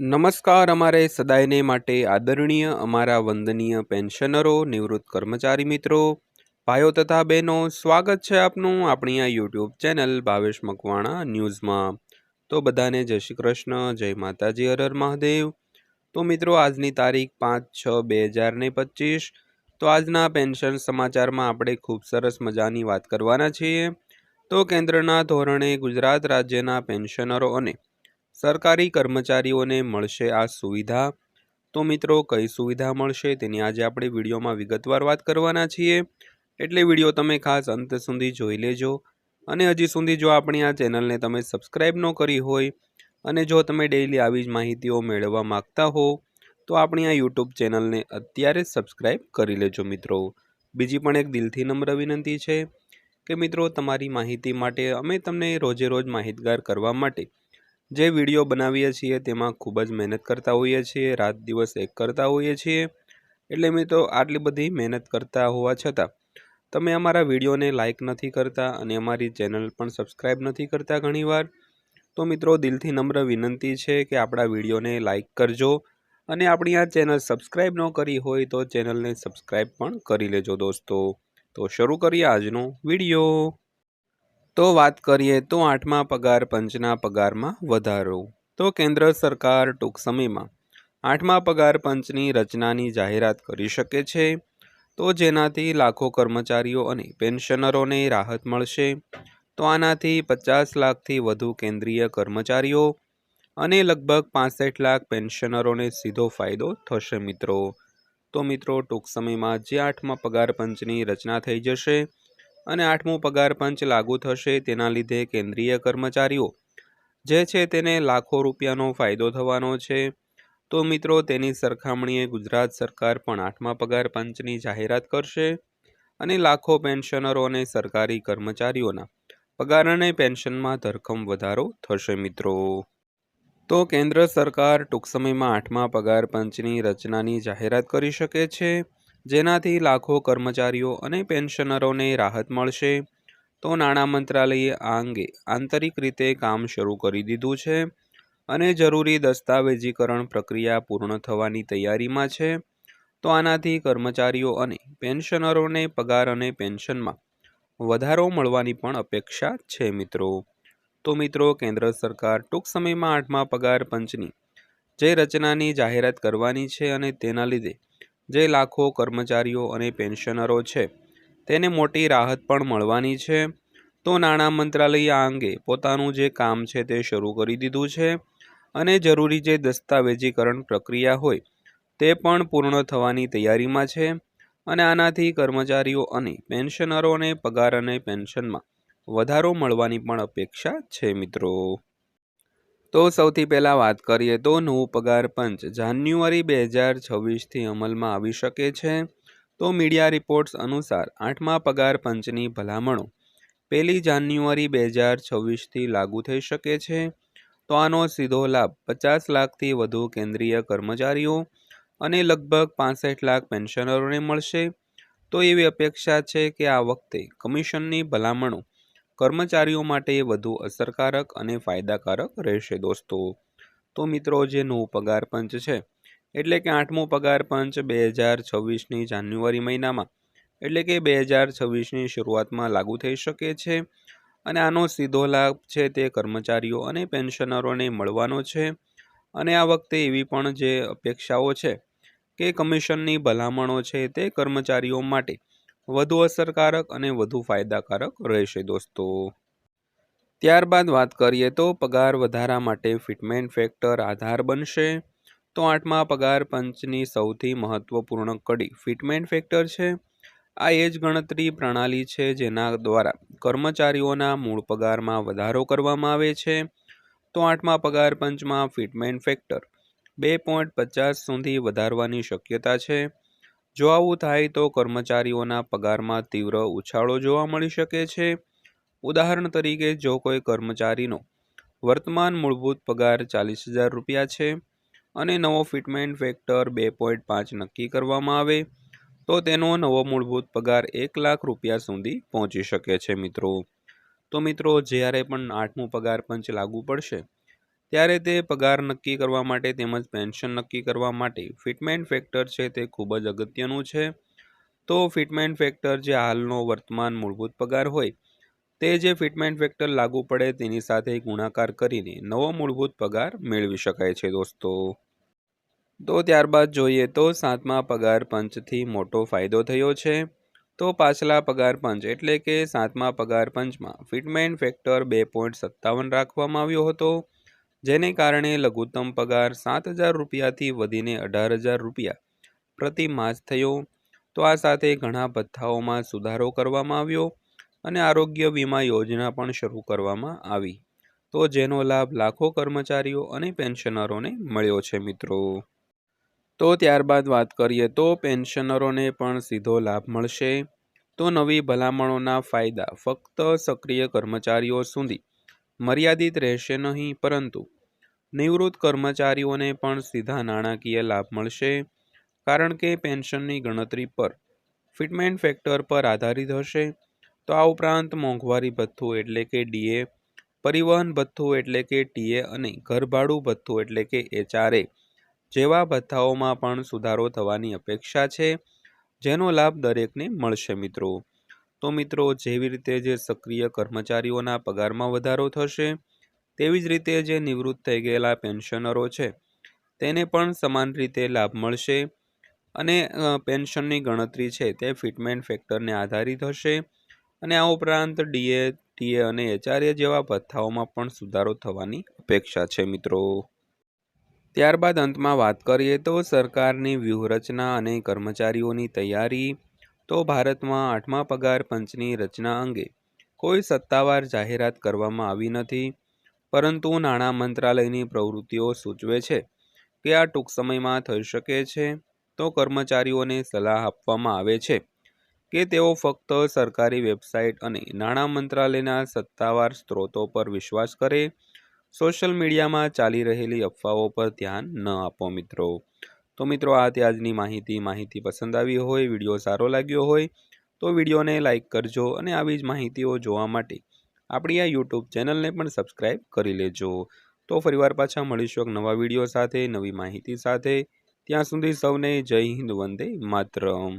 નમસ્કાર, અમારે સદાયને માટે આદરણીય, અમારા વંદનીય પેન્શનરો, નિવૃત્ત કર્મચારી મિત્રો, ભાઈઓ તથા બહેનો, સ્વાગત છે આપનું આપણી આ યુટ્યુબ ચેનલ ભાવેશ મકવાણા ન્યૂઝમાં. તો બધાને જય શ્રી કૃષ્ણ, જય માતાજી, હર હર મહાદેવ. તો મિત્રો, આજની તારીખ પાંચ છ બે હજાર ને પચીસ. તો આજના પેન્શન સમાચારમાં આપણે ખૂબ સરસ મજાની વાત કરવાના છીએ. તો કેન્દ્રના ધોરણે ગુજરાત રાજ્યના પેન્શનરો અને સરકારી કર્મચારીઓને મળશે આ સુવિધા. તો મિત્રો, કઈ સુવિધા મળશે તેની આજે આપણે વિડીયોમાં વિગતવાર વાત કરવાના છીએ. એટલે વીડિયો તમે ખાસ અંત સુધી જોઈ લેજો. અને હજી સુધી જો આપણી આ ચેનલને તમે સબસ્ક્રાઈબ ન કરી હોય અને જો તમે ડેઈલી આવી જ માહિતીઓ મેળવવા માગતા હો, તો આપણી આ યુટ્યુબ ચેનલને અત્યારે સબસ્ક્રાઈબ કરી લેજો મિત્રો. બીજી પણ એક દિલથી નમ્ર વિનંતી છે કે મિત્રો, તમારી માહિતી માટે અમે તમને રોજે રોજ માહિતગાર કરવા માટે જે વીડિયો બનાવીએ છીએ તેમાં ખૂબ જ મહેનત કરતા હોઈએ છીએ, રાત દિવસ એક કરતા હોઈએ છીએ. એટલે મિત્રો આટલી બધી મહેનત કરતા હોવા છતાં, તમે અમારા વિડીયોને લાઇક નથી કરતા અને અમારી ચેનલ પણ સબસ્ક્રાઈબ નથી કરતા ઘણીવાર, તો મિત્રો દિલથી નમ્ર વિનંતી છે કે આપણા વિડીયોને લાઇક કરજો અને આપણી આ ચેનલ સબસ્ક્રાઈબ ન કરી હોય તો ચેનલને સબસ્ક્રાઈબ પણ કરી લેજો દોસ્તો. તો શરૂ કરીએ આજનો વીડિયો. તો વાત કરીએ તો આઠમા પગાર, પંચના પગારમાં વધારો. તો કેન્દ્ર સરકાર ટૂંક સમયમાં આઠમા પગાર, પંચની રચનાની જાહેરાત કરી શકે છે. તો જેનાથી લાખો કર્મચારીઓ અને પેન્શનરોને રાહત મળશે. તો આનાથી પચાસ લાખથી વધુ કેન્દ્રીય કર્મચારીઓ અને લગભગ પાસઠ લાખ પેન્શનરોને સીધો ફાયદો થશે મિત્રો. તો મિત્રો ટૂંક સમયમાં જે આઠમા પગાર, પંચની રચના થઈ જશે. અને આઠમું પગાર પંચ લાગુ થશે તેના લીધે કેન્દ્રીય કર્મચારીઓ, જે છે તેને લાખો રૂપિયાનો ફાયદો થવાનો છે. તો મિત્રો, તેની સરખામણીએ ગુજરાત સરકાર પણ આઠમા પગાર પંચની જાહેરાત કરશે અને લાખો પેન્શનરો અને સરકારી કર્મચારીઓના પગાર અને પેન્શનમાં ધરખમ વધારો થશે મિત્રો. તો કેન્દ્ર સરકાર ટૂંક સમયમાં આઠમા પગાર પંચની રચનાની જાહેરાત કરી શકે છે. જેનાથી લાખો કર્મચારીઓ અને પેન્શનરોને રાહત મળશે. તો નાણાં મંત્રાલયે આ અંગે આંતરિક રીતે કામ શરૂ કરી દીધું છે અને જરૂરી દસ્તાવેજીકરણ પ્રક્રિયા પૂર્ણ થવાની તૈયારીમાં છે. તો આનાથી કર્મચારીઓ અને પેન્શનરોને પગાર અને પેન્શનમાં વધારો મળવાની પણ અપેક્ષા છે મિત્રો. તો મિત્રો, કેન્દ્ર સરકાર ટૂંક સમયમાં આઠમા પગાર પંચની જે રચનાની જાહેરાત કરવાની છે અને તેના લીધે જે લાખો કર્મચારીઓ અને પેન્શનરો છે, તેને મોટી રાહત પણ મળવાની છે. તો નાણાં મંત્રાલયે આ અંગે પોતાનું જે કામ છે તે શરૂ કરી દીધું છે અને જરૂરી જે દસ્તાવેજીકરણ પ્રક્રિયા હોય, તે પણ પૂર્ણ થવાની તૈયારીમાં છે અને આનાથી કર્મચારીઓ અને પેન્શનરોને પગાર અને પેન્શનમાં વધારો મળવાની પણ અપેક્ષા છે મિત્રો. તો સૌથી પહેલાં વાત કરીએ તો નવું પગાર પંચ. જાન્યુઆરી બે હજાર છવ્વીસથી અમલમાં આવી શકે છે. તો મીડિયા રિપોર્ટ્સ અનુસાર આઠમા પગાર પંચની ભલામણો. પહેલી જાન્યુઆરી બે હજાર છવ્વીસથી લાગુ થઈ શકે છે. તો આનો સીધો લાભ પચાસ લાખથી વધુ કેન્દ્રીય કર્મચારીઓ અને લગભગ પાસઠ લાખ પેન્શનરોને મળશે. તો એવી અપેક્ષા છે કે આ વખતે કમિશનની ભલામણો કર્મચારીઓ માટે વધુ અસરકારક અને ફાયદાકારક રહેશે દોસ્તો. તો મિત્રો, જે નવું પગાર પંચ છે, એટલે કે આઠમો પગાર પંચ બે હજાર છવ્વીસની જાન્યુઆરી મહિનામાં, એટલે કે બે હજાર છવ્વીસની શરૂઆતમાં લાગુ થઈ શકે છે. અને આનો સીધો લાભ છે તે કર્મચારીઓ અને પેન્શનરોને મળવાનો છે. અને આ વખતે એવી પણ જે અપેક્ષાઓ છે કે કમિશનની ભલામણો છે તે કર્મચારીઓ માટે વધુ અસરકારક અને વધુ ફાયદાકારક રહેશે દોસ્તો. ત્યારબાદ વાત કરીએ તો પગાર વધારા માટે ફિટમેન્ટ ફેક્ટર આધાર બનશે. તો આઠમા પગાર પંચની સૌથી મહત્વપૂર્ણ કડી ફિટમેન્ટ ફેક્ટર છે. આ એ જ ગણતરી પ્રણાલી છે જેના દ્વારા કર્મચારીઓના મૂળ પગારમાં વધારો કરવામાં આવે છે. તો આઠમા પગાર પંચમાં ફિટમેન્ટ ફેક્ટર બે પોઈન્ટ પચાસ સુધી વધારવાની શક્યતા છે. જો આવું થાય તો કર્મચારીઓના પગારમાં તીવ્ર ઉછાળો જોવા મળી શકે છે. ઉદાહરણ તરીકે, જો કોઈ કર્મચારીનો વર્તમાન મૂળભૂત પગાર ચાલીસ હજાર રૂપિયા છે અને નવો ફિટમેન્ટ ફેક્ટર બે પોઈન્ટ પાંચ નક્કી કરવામાં આવે, તો તેનો નવો મૂળભૂત પગાર એક લાખ રૂપિયા સુધી પહોંચી શકે છે મિત્રો. તો મિત્રો, જ્યારે પણ આઠમું પગાર પંચ લાગુ પડશે ત્યારે તે પગાર નક્કી કરવા માટે તેમજ પેન્શન નક્કી કરવા માટે ફિટમેન્ટ ફેક્ટર છે તે ખૂબ જ અગત્યનું છે. તો ફિટમેન્ટ ફેક્ટર જે હાલનો વર્તમાન મૂળભૂત પગાર હોય, તે જે ફિટમેન્ટ ફેક્ટર લાગુ પડે તેની સાથે ગુણાકાર કરીને નવો મૂળભૂત પગાર મેળવી શકાય છે દોસ્તો. તો ત્યારબાદ જોઈએ તો સાતમા પગાર પંચથી મોટો ફાયદો થયો છે. તો પાછલા પગાર પંચ એટલે કે સાતમા પગાર પંચમાં ફિટમેન્ટ ફેક્ટર બે પોઈન્ટ સત્તાવન રાખવામાં આવ્યો હતો. જેને કારણે લઘુત્તમ પગાર સાત હજાર રૂપિયાથી વધીને અઢાર હજાર રૂપિયા પ્રતિ માસ થયો. તો આ સાથે ઘણા ભથ્થાઓમાં સુધારો કરવામાં આવ્યો અને આરોગ્ય વીમા યોજના પણ શરૂ કરવામાં આવી. તો જેનો લાભ લાખો કર્મચારીઓ અને પેન્શનરોને મળ્યો છે મિત્રો. તો ત્યારબાદ વાત કરીએ તો પેન્શનરોને પણ સીધો લાભ મળશે. તો નવી ભલામણોના ફાયદા ફક્ત સક્રિય કર્મચારીઓ સુધી મર્યાદિત રહેશે નહીં, પરંતુ નિવૃત્ત કર્મચારીઓને પણ સીધા નાણાકીય લાભ મળશે, કારણ કે પેન્શનની ગણતરી પર ફિટમેન્ટ ફેક્ટર પર આધારિત હશે. તો આ ઉપરાંત મોંઘવારી ભથ્થું એટલે કે ડીએ, પરિવહન ભથ્થું એટલે કે ટીએ અને ઘરભાડું ભથ્થું એટલે કે એચઆરએ જેવા ભથ્થાઓમાં પણ સુધારો થવાની અપેક્ષા છે, જેનો લાભ દરેકને મળશે મિત્રો. તો મિત્રો, જેવી રીતે જે સક્રિય કર્મચારીઓના પગારમાં વધારો થશે તેવી જ રીતે જે નિવૃત્ત થઈ ગયેલા પેન્શનરો છે, તેને પણ સમાન રીતે લાભ મળશે અને પેન્શનની ગણતરી છે તે ફિટમેન્ટ ફેક્ટરને આધારિત હશે અને આ ઉપરાંત ડીએ, ટીએ અને એચઆરએ જેવા ભથ્થાઓમાં પણ સુધારો થવાની અપેક્ષા છે મિત્રો. ત્યારબાદ અંતમાં વાત કરીએ તો સરકારની વ્યૂહરચના અને કર્મચારીઓની તૈયારી, તો ભારતમાં આઠમા પગાર પંચની રચના અંગે કોઈ સત્તાવાર જાહેરાત કરવામાં આવી નથી. પરંતુ નાણાં મંત્રાલયની પ્રવૃત્તિઓ સૂચવે છે કે આ ટૂંક સમયમાં થઈ શકે છે તો કર્મચારીઓને સલાહ આપવામાં આવે છે કે તેઓ ફક્ત સરકારી વેબસાઇટ અને નાણાં મંત્રાલયના સત્તાવાર સ્ત્રોતો પર વિશ્વાસ કરે. સોશિયલ મીડિયામાં ચાલી રહેલી અફવાઓ પર ધ્યાન ન આપો મિત્રો. તો મિત્રો, આ તે આજની માહિતી. માહિતી પસંદ આવી હોય, વીડિયો સારો લાગ્યો હોય, તો વિડીયોને લાઇક કરજો અને આવી જ માહિતીઓ જોવા માટે આપણી આ યુટ્યુબ ચેનલને પણ સબસ્ક્રાઈબ કરી લેજો. તો ફરીવાર પાછા મળીશું એક નવા વીડિયો સાથે, નવી માહિતી સાથે. ત્યાં સુધી સૌને જય હિન્દ, વંદે માતરમ.